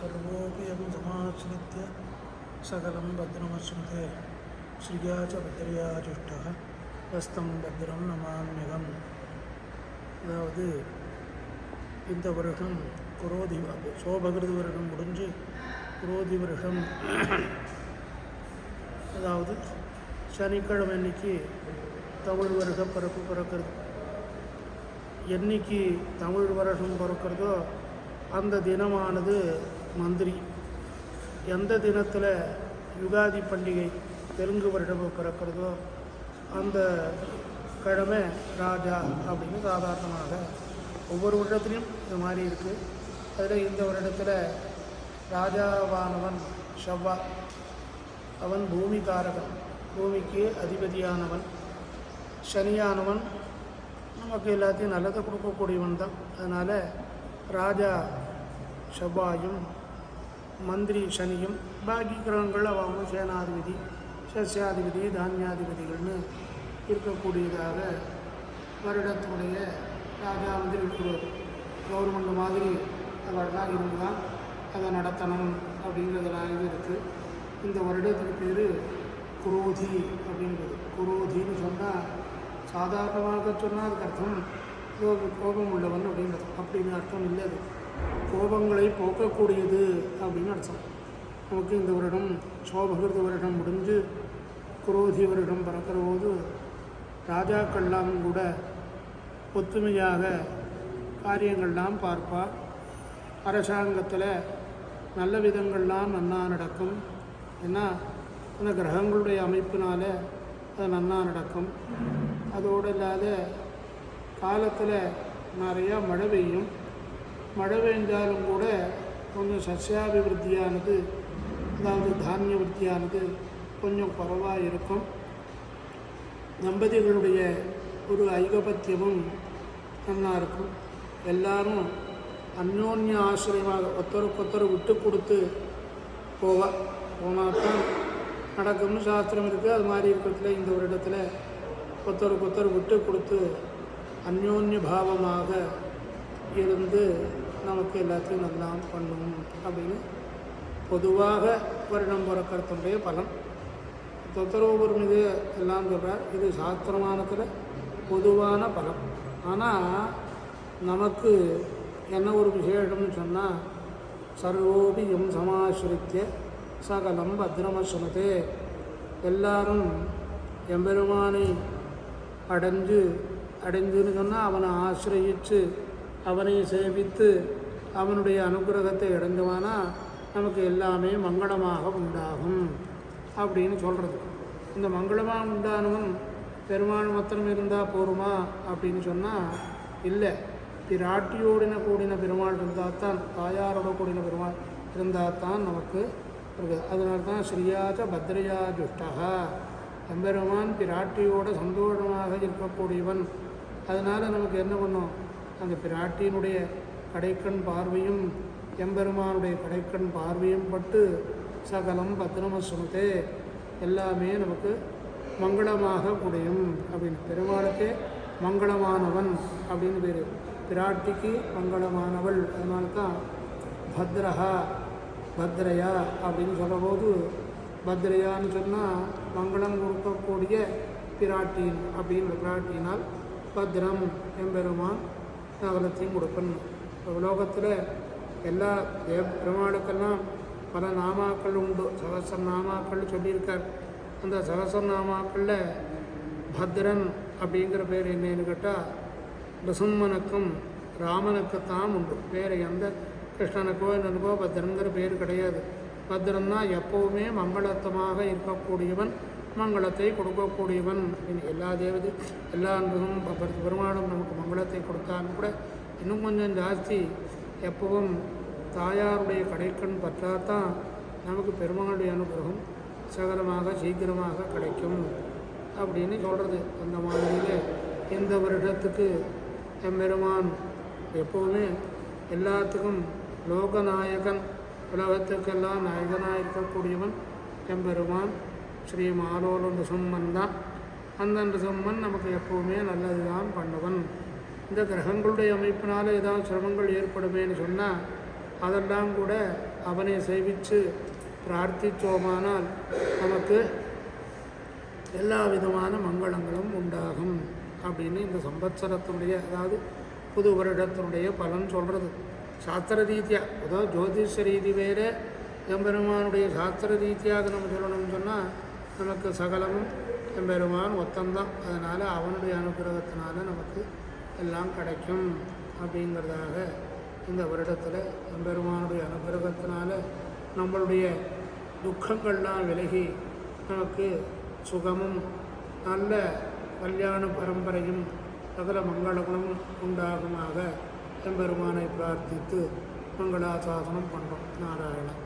சர்வோபியம் अहं சகலம் सकलं भद्रमश्नुते। श्रिया च भद्रया ஹஸ்தம் பத்ரம் भद्रं அதாவது இந்த வருகம் குரோதி சோபகிருதி வருகம் முடிஞ்சு குரோதி வருகம். அதாவது சனிக்கிழமை அன்னைக்கு தமிழ் வருட பிறப்பு பிறக்கிறது. என்னைக்கு தமிழ் வருகம் பிறக்கிறதோ அந்த தினமானது மந்திரி. எந்த தினத்தில் யுகாதி பண்டிகை தெலுங்கு வருடம் பிறக்கிறதோ அந்த கிழமை ராஜா அப்படின்னு சாதாரணமாக ஒவ்வொரு வருடத்துலையும் இது மாதிரி இருக்குது அதில் இந்த வருடத்தில் ராஜாவானவன் ஷவ்வா அவன் பூமிகாரகன் பூமிக்கு அதிபதியானவன். சனியானவன் நமக்கு எல்லாத்தையும் நல்லதை கொடுக்கக்கூடியவன் தான். அதனால் ராஜா செவ்வாயும் மந்திரி சனியும் பாக்கி கிரகங்கள் அவங்க சேனாதிபதி சசியாதிபதி தானியாதிபதிகள்னு இருக்கக்கூடியதாக வருடத்துடைய ராஜா வந்து ஒரு கவர்மெண்ட் மாதிரி அவர்லாம் இருந்தால் அதை நடத்தணும் அப்படிங்கிறதெல்லாம் இது இருக்குது இந்த வருடத்துக்கு பேர் குரோதி அப்படிங்கிறது. குரோதின்னு சொன்னால் சாதாரணமாக சொன்னால் அதுக்கு அர்த்தம் கோபம் உள்ளவன் அப்படின்றது. அப்படின்னு அர்த்தம் இல்லை அது. கோபங்களை போக்கக்கூடியது அப்படின்னு அர்த்தம். நமக்கு இந்த வருடம் சோபகிருத வருடம் முடிஞ்சு குரோதி வருடம் பிறக்கிற போது ராஜாக்கள்லாம் கூட ஒத்துமையாக காரியங்கள்லாம் பார்ப்பார் அரசாங்கத்தில் நல்ல விதங்கள்லாம் நன்னா நடக்கும். ஏன்னா அந்த கிரகங்களுடைய அமைப்பினால் அது நன்னா நடக்கும். அதோடு இல்லாத காலத்தில் நிறையா மழை பெய்யும் மழை பெய்ஞ்சாலும் கூட கொஞ்சம் சஸ்யாபிவிருத்தியானது அதாவது தானிய விருத்தியானது கொஞ்சம் குறைவாக இருக்கும் தம்பதிகளுடைய ஒரு ஐகபத்தியமும் நல்லா இருக்கும். எல்லாரும் அந்யோன்ய ஆசிரியமாக ஒருத்தருக்கொத்தர் விட்டு கொடுத்து போவா போனால் தான் நடக்கும்னு சாஸ்திரம் இருக்குது அது மாதிரி இருக்கிறதுல இந்த ஒரு இடத்துல ஒருத்தருக்கு ஒருத்தர் விட்டு கொடுத்து அந்யோன்ய பாவமாக இருந்து நமக்கு எல்லாத்தையும் நல்லா பண்ணும் அப்படின்னு பொதுவாக வருடம் பிறக்கிறதுடைய பலன் தொத்தரவு மீது எல்லாம் சொல்கிறார் இது சாஸ்திரமானத்தில் பொதுவான பலம். ஆனால் நமக்கு என்ன ஒரு விசேஷம்னு சொன்னால் சர்வோபி எம் சமாசிரித்திய சகலம் பத்ரமசுமதே எல்லாரும் எம்பெருமானை அடைஞ்சு அடைஞ்சுன்னு சொன்னால் அவனை ஆசிரயித்து அவனை சேவித்து அவனுடைய அனுகிரகத்தை அடைஞ்சவானா நமக்கு எல்லாமே மங்களமாக உண்டாகும் அப்படின்னு சொல்கிறது இந்த மங்களமாக உண்டானவன் பெருமாள் மாத்திரம் இருந்தால் போருமா அப்படின்னு சொன்னால் இல்லை. பிராட்டியோடின கூடின பெருமாள் இருந்தால் தான் தாயாரோட கூடின பெருமாள் இருந்தால் தான் நமக்கு இருக்குது அதனால தான் ஸ்ரீயாச்ச பத்ரையா துஷ்டகா எம்பெருமான் பிராட்டியோட சந்தோஷமாக இருக்கக்கூடியவன் அதனால் நமக்கு என்ன பண்ணும்? அந்த பிராட்டியினுடைய கடைக்கண் பார்வையும் எம்பெருமானுடைய கடைக்கண் பார்வையும் பட்டு சகலம் பத்ரம சுமத்தே எல்லாமே நமக்கு மங்களமாக முடியும் அப்படின்னு பெருமாளுக்கே மங்களமானவன் அப்படின்னு பேர். பிராட்டிக்கு மங்களமானவள். அதனால தான் பத்ரஹா பத்ரையா அப்படின்னு சொல்லும்போது பத்ரையான்னு சொன்னால் மங்களம் கொடுக்கக்கூடிய பிராட்டின் அப்படின்னு பிராட்டினால் பத்ரம் எம்பெருமான் நகரத்தையும் கொடுக்கணும் உலோகத்தில் எல்லா தேவ பெருமாளுக்கெல்லாம் பல நாமாக்கள் உண்டு. சகசர நாமாக்கள் சொல்லியிருக்கார். அந்த சகசர நாமாக்களில் பத்ரன் அப்படிங்கிற பேர் என்னன்னு கேட்டால் நரசிம்மனுக்கும் ராமனுக்குத்தான் உண்டு. வேறு எந்த கிருஷ்ணனுக்கோ என்னனுக்கோ பத்ரங்கிற பேர் கிடையாது. பத்ரன்னா எப்போவுமே மங்களத்தமாக இருக்கக்கூடியவன். மங்களத்தை கொடுக்கக்கூடியவன். அப்படின்னு எல்லா தேவதை எல்லா அன்பும் பெருமானும் பெருமாளும் நமக்கு மங்களத்தை கொடுத்தாலும் கூட இன்னும் கொஞ்சம் ஜாஸ்தி எப்பவும் தாயாருடைய கடைக்கண் பற்றாதான் நமக்கு பெருமாளுடைய அனுகிரகம் சகலமாக சீக்கிரமாக கிடைக்கும் அப்படின்னு சொல்கிறது அந்த மாதிரியில் இந்த வருடத்துக்கு எம்பெருமான் எப்போவுமே எல்லாத்துக்கும் லோகநாயகன் உலகத்துக்கெல்லாம் நாயகனாக இருக்கக்கூடியவன் எம்பெருமான். ஸ்ரீ மாலோல நிசம்மன் தான் அந்த நிசம்மன் நமக்கு எப்போவுமே நல்லது தான் பண்ணுவன். இந்த கிரகங்களுடைய அமைப்பினால் ஏதாவது சிரமங்கள் ஏற்படுமேன்னு சொன்னால் அதெல்லாம் கூட அவனை சேவித்து பிரார்த்தித்தோமானால் நமக்கு எல்லா விதமான மங்களங்களும் உண்டாகும் அப்படின்னு இந்த சம்பத்சரத்தினுடைய அதாவது புது வருடத்தினுடைய பலன் சொல்கிறது சாஸ்திர ரீதியாக அதாவது ஜோதிஷ ரீதி வேறு எம்பெருமானுடைய சாஸ்திர ரீதியாக நம்ம சொல்லணும்னு சொன்னால் நமக்கு சகலமும் எம்பெருமான் ஒத்தந்தான். அதனால் அவனுடைய அனுகிரகத்தினால நமக்கு எல்லாம் கிடைக்கும் அப்படிங்கிறதாக இந்த வருடத்தில் எம்பெருமானுடைய அனுகிரகத்தினால நம்மளுடைய துக்கங்கள்லாம் விலகி நமக்கு சுகமும் நல்ல கல்யாண பரம்பரையும் சகல மங்களங்களும் உண்டாகுமாக எம்பெருமானை பிரார்த்தித்து மங்களாசாசனம் பண்ணுறோம் நாராயணன்.